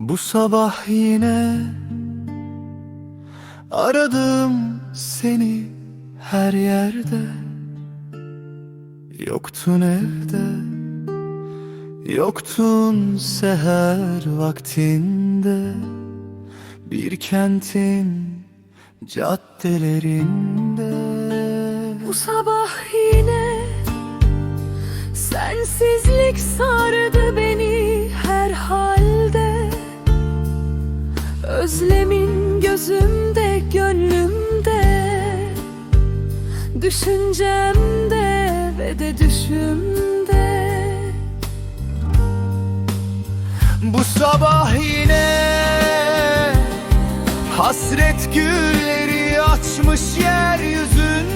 Bu sabah yine aradım seni her yerde. Yoktun evde Yoktun seher vaktinde. Bir kentin caddelerinde. Bu sabah yine Sensizlik sardı beni her halde. Özlemin gözümde gönlümde. Düşüncemde ve de düşümde. Bu sabah yine Hasret gülleri açmış yeryüzünde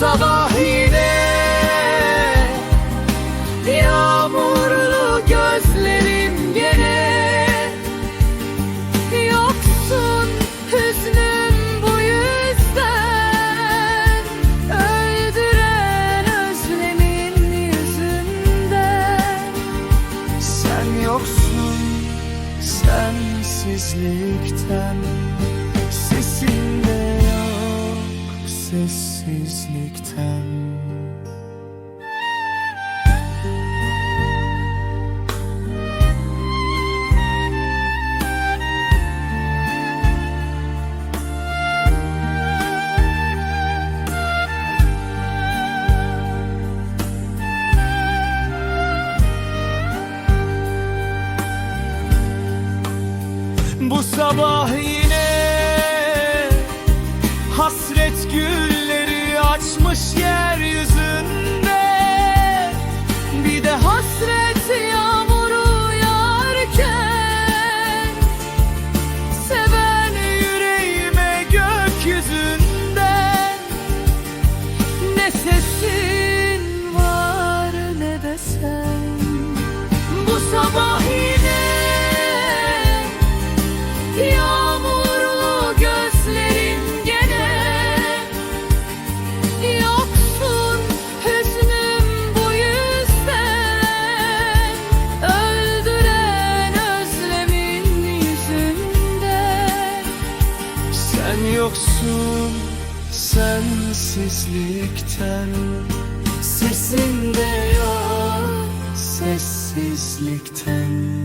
sabah yine Yağmurlu gözlerim gene. Yoksun hüznüm bu yüzden. Öldüren özlemin yüzünden. Sen yoksun sensizlikten. Sesinde sessizlikten. Bu sabah hasret gülleri açmış yeryüzünde. Bir de hasret Yağmuru yağarken seven yüreğime gökyüzünden Ne sesin var ne de sen. Bu sabah yoksun sensizlikten. Sesinde yok Sessizlikten